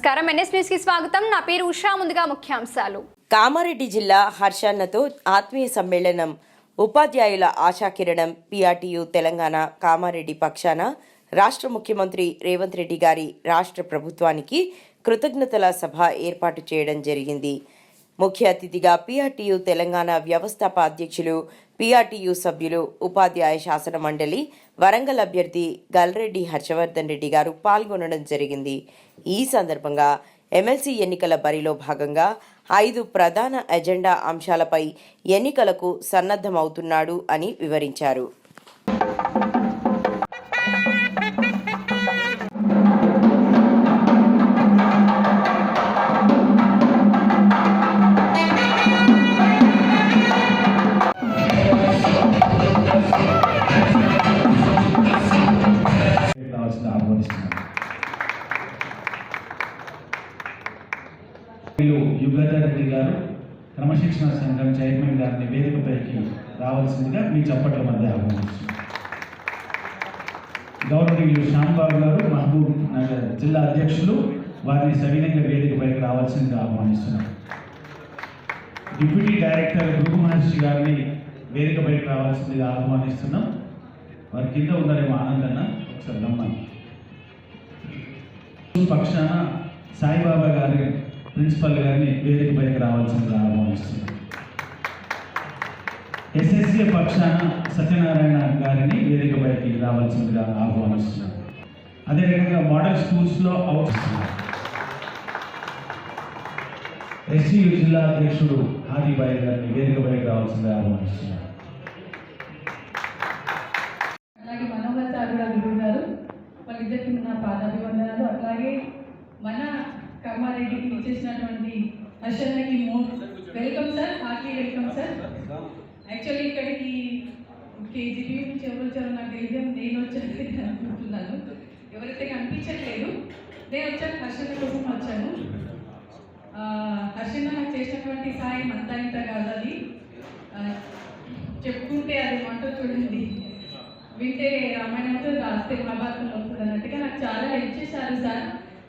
నమస్కారం. ఎన్ఎస్ న్యూస్కి స్వాగతం. నా పేరు ఉషా. ముందుగా ముఖ్యాంశాలు. కామారెడ్డి జిల్లా హర్షన్నతో ఆత్మీయ సమ్మేళనం. ఉపాధ్యాయుల ఆశాకిరణం పిఆర్టీయు తెలంగాణ కామారెడ్డి పక్షాన రాష్ట్ర ముఖ్యమంత్రి రేవంత్ రెడ్డి గారి రాష్ట్ర ప్రభుత్వానికి కృతజ్ఞతల సభ ఏర్పాటు చేయడం జరిగింది. ముఖ్య అతిథిగా పీఆర్టీయు తెలంగాణ వ్యవస్థాప అధ్యక్షులు సభ్యులు ఉపాధ్యాయ శాసన మండలి వరంగల్ అభ్యర్థి గల్రెడ్డి హర్షవర్ధన్ రెడ్డి గారు పాల్గొనడం జరిగింది. ఈ సందర్భంగా ఎమ్మెల్సీ ఎన్నికల బరిలో భాగంగా ఐదు ప్రధాన ఎజెండా అంశాలపై ఎన్నికలకు సన్నద్ధమవుతున్నాడు అని వివరించారు. యుగధర్ రెడ్డి గారు క్రమశిక్షణ సంఘం చైర్మన్ గారిని వేదికపైకి రావాల్సిందిగా మీ చప్పట్ల మధ్య ఆహ్వానిస్తున్నాను గౌరవనీయులు శ్యాంబాబు గారు మహబూబ్ నగర్ జిల్లా అధ్యక్షులు వారిని సవినంగా వేదికపైకి రావాల్సిందిగా ఆహ్వానిస్తున్నాం డిప్యూటీ డైరెక్టర్ గురు మహర్షి గారిని వేదికపైకి రావాల్సిందిగా ఆహ్వానిస్తున్నాం. వారి కింద ఉన్నారేమో ఆనందన్న ఒకసారి రమ్మని. పక్షాన సాయిబాబా గారి ప్రిన్సిపల్ గారిని వేదిక పైకి రావాల్సిందిగా ఆహ్వానిస్తున్నాం ఎస్ఎస్ఏ పక్షాన సత్యనారాయణ గారిని వేదిక పైకి రావాల్సిందిగా ఆహ్వానిస్తున్నాం. అదేవిధంగా మోడల్ స్కూల్స్లో అవుట్ ఎస్సీ జిల్లా అధ్యక్షుడు హాదీబాయి గారిని వేదిక పైకి రావాల్సిందిగా ఆహ్వానిస్తున్నాం. మనోహర్ సార్ కూడా వాళ్ళిద్దరికి నా పాదాభివందనాలు. అట్లాగే మన కమ్మారెడ్డికి ఇచ్చేసినటువంటి హర్షన్నకి welcome sir heartly welcome sir. Actually ఇక్కడికి కేజీబీ నుంచి ఎవరు వచ్చారో నాకు తెలియదు నేను వచ్చాను అనుకుంటున్నాను. ఎవరైతే కనిపించట్లేదు నేను వచ్చాను హర్షణ కోసం వచ్చాను. హర్షణ నాకు చేసినటువంటి సాయం అంతా ఇంత కాదు అది. చెప్పుకుంటే అది మాట చూడండి. వింటే రామాయణంతో రాస్తే మహాభారతంలో వస్తుంది అన్నట్టుగా నాకు చాలా హెల్ప్ చేశారు సార్.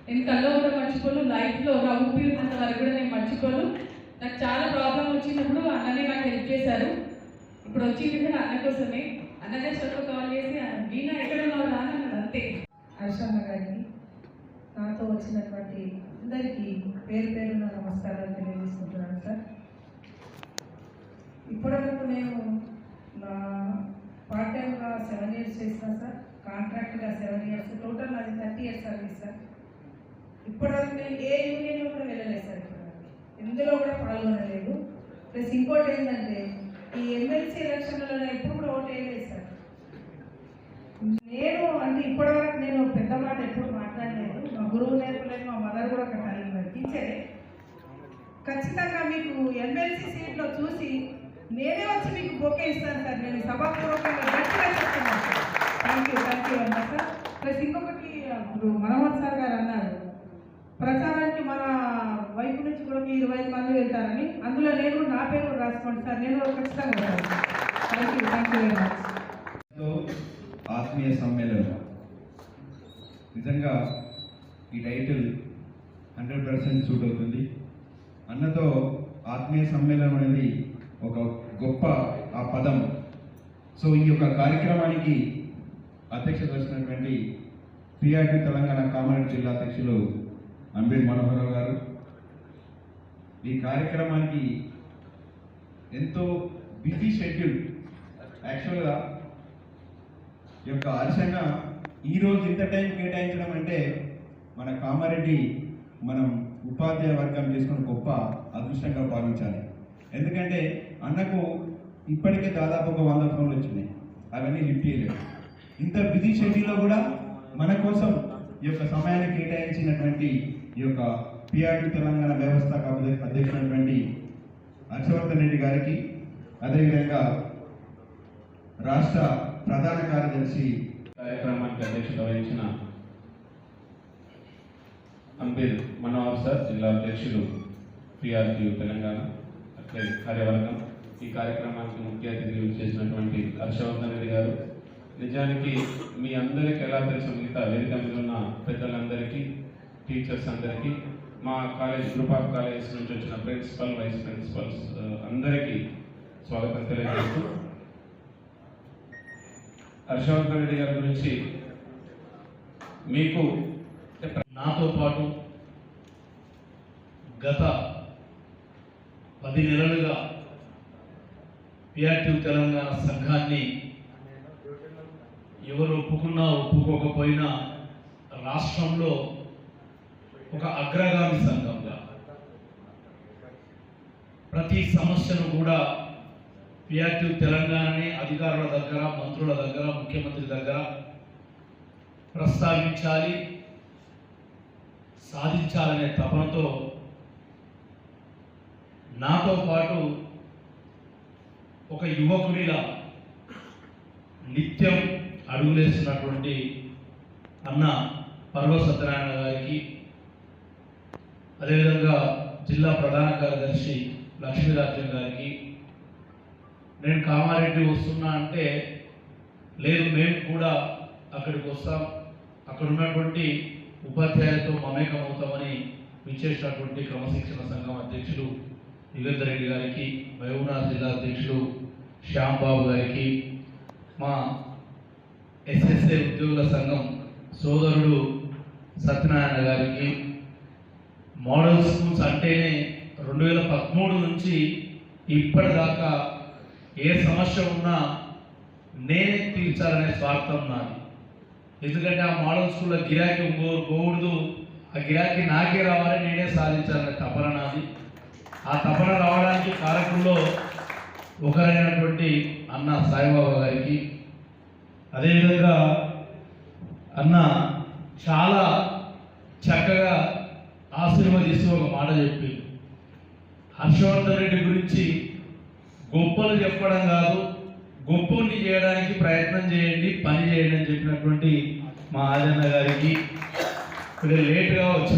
నేను కల్లో కూడా మర్చిపోను లైఫ్లో ఒక ఊపి వరకు కూడా నేను మర్చిపోను. నాకు చాలా ప్రాబ్లం వచ్చినప్పుడు అన్ననే నాకు హెల్ప్ చేశారు. ఇప్పుడు వచ్చింది కూడా అన్న కోసమే. అన్నదే చెప్ప కాల్ చేసి మీనా ఎక్కడ ఉన్నావు? అంతే. హర్షమ్మ గారికి నాతో వచ్చినటువంటి అందరికీ పేరు పేరున నమస్కారాలు తెలియజేసుకుంటున్నాను సార్. ఇప్పటివరకు నేను నా పార్ట్ టైంగా సెవెన్ ఇయర్స్ చేసిన సార్. కాంట్రాక్ట్గా సెవెన్ ఇయర్స్ టోటల్ నాది థర్టీ ఇయర్స్ సర్వీస్ సార్. ఇప్పటివరకు నేను ఏ యూనియన్లో కూడా వెళ్ళలేదు సార్ ఎందులో కూడా పాల్గొనలేదు. ప్లస్ ఇంకోటి ఏంటంటే ఈ ఎమ్మెల్సీ ఎలక్షన్లలో ఎప్పుడు కూడా ఓటు వేయలేదు సార్. నేను అంటే ఇప్పటివరకు నేను పెద్ద మాట ఎప్పుడు మాట్లాడలేదు. మా గురువు నేర్పలేదు మా మదర్ కూడా ఒక కలిగిన టీచరే. ఖచ్చితంగా మీకు ఎమ్మెల్సీ సీట్లో చూసి నేనే వచ్చి మీకు బొకే ఇస్తాను సార్. నేను సభాపూర్వకంగా గట్టిగా చెప్తున్నాను థ్యాంక్ యూ థ్యాంక్ యూ అన్నా సార్ ప్లస్ ఇంకొక ఇప్పుడు మనోహర్ సార్ గారు అన్నారు ప్రచారానికి మన వైపు నుంచి కూడా మీ ఇరవై ఐదు మంది వెళ్తారని అందులో నేను కూడా నా పేరు కూడా రాసుకోండి సార్. నేను ఖచ్చితంగా thank you thank you very much ఆత్మీయ సమ్మేళనం. నిజంగా ఈ టైటిల్ హండ్రెడ్ పర్సెంట్ సూట్ అవుతుంది. అన్నతో ఆత్మీయ సమ్మేళనం అనేది ఒక గొప్ప ఆ పదం. సో ఈ యొక్క కార్యక్రమానికి అధ్యక్షత వహిస్తున్నటువంటి పిఆర్టీ తెలంగాణ కామారెడ్డి జిల్లా అధ్యక్షులు అంబేద్ మనోహరరావు గారు ఈ కార్యక్రమానికి ఎంతో బిజీ షెడ్యూల్. యాక్చువల్గా ఈ యొక్క హర్షణ ఈరోజు ఇంత టైం కేటాయించడం అంటే మన కామారెడ్డి మనం ఉపాధ్యాయ వర్గం చేసుకున్న గొప్ప అదృష్టంగా భావించాలి. ఎందుకంటే అన్నకు ఇప్పటికే దాదాపు ఒక వంద ఫోన్లు వచ్చినాయి. అవన్నీ లిఫ్ట్ చేయలేవు ఇంత బిజీ షెడ్యూల్లో కూడా మన కోసం ఈ యొక్క సమయాన్ని కేటాయించినటువంటి ఈ యొక్క పిఆర్టీ తెలంగాణ వ్యవస్థ అధ్యక్షుడైనటువంటి హర్షవర్ధన్ రెడ్డి గారికి అదేవిధంగా రాష్ట్ర ప్రధాన కార్యదర్శి కార్యక్రమానికి అధ్యక్షత వహించిన అంబేద్ మనోహర్ సార్ జిల్లా అధ్యక్షులు పిఆర్టీ తెలంగాణ అట్లే కార్యవర్గం. ఈ కార్యక్రమానికి ముఖ్య అతిథిగా చేసినటువంటి హర్షవర్ధన్ రెడ్డి గారు నిజానికి మీ అందరికీ ఎలా తెలుసు మిగతా వేదిక మీద ఉన్న పెద్దలందరికీ టీచర్స్ అందరికీ మా కాలేజ్ గ్రూప్ ఆఫ్ కాలేజెస్ నుంచి వచ్చిన ప్రిన్సిపల్ వైస్ ప్రిన్సిపల్స్ అందరికీ స్వాగతం తెలియజేస్తూ హర్షవర్ధన్ రెడ్డి గారి గురించి మీకు నాతో పాటు గత పది నెలలుగా పిఆర్టీ తెలంగాణ సంఘాన్ని ఎవరు ఒప్పుకున్నా ఒప్పుకోకపోయినా రాష్ట్రంలో ఒక అగ్రగామి సంఘంగా. ప్రతి సమస్యను కూడా పిఆర్టీ తెలంగాణని అధికారుల దగ్గర మంత్రుల దగ్గర ముఖ్యమంత్రి దగ్గర ప్రస్తావించాలి సాధించాలనే తపనతో నాతో పాటు ఒక యువకుడిలా నిత్యం అడుగులేస్తున్నటువంటి అన్న పర్వ సత్యనారాయణ గారికి అదేవిధంగా జిల్లా ప్రధాన కార్యదర్శి లక్ష్మీరాజ్యం గారికి నేను కామారెడ్డి వస్తున్నా అంటే లేదు మేము కూడా అక్కడికి వస్తాం. అక్కడ ఉన్నటువంటి ఉపాధ్యాయులతో మమేకమవుతామని విచ్చేసినటువంటి క్రమశిక్షణ సంఘం అధ్యక్షులు యుగేందర్ రెడ్డి గారికి మహబూబ్నగర్ జిల్లా అధ్యక్షులు శ్యాంబాబు గారికి మా ఎస్ఎస్ఏ ఉద్యోగుల సంఘం సోదరుడు సత్యనారాయణ గారికి మోడల్ స్కూల్స్ అంటేనే రెండు వేల పదమూడు నుంచి ఇప్పటిదాకా ఏ సమస్య ఉన్నా నేనే తీర్చాలనే స్వార్థం నాది. ఎందుకంటే ఆ మోడల్ స్కూల్లో గిరాకీ పోకూడదు. ఆ గిరాకీ నాకే రావాలి నేనే సాధించాలనే తపన నాది. ఆ తపన రావడానికి కారకుల్లో ఒకరైనటువంటి అన్న సాయిబాబా గారికి అదేవిధంగా అన్న చాలా చక్కగా ఆశీర్వదిస్తూ ఒక మాట చెప్పి హర్షవర్ధన్ రెడ్డి గురించి గొప్పలు చెప్పడం కాదు గొప్పని చేయడానికి ప్రయత్నం చేయండి పని చేయండి అని చెప్పినటువంటి మా ఆదన్న గారికి. లేట్గా వచ్చి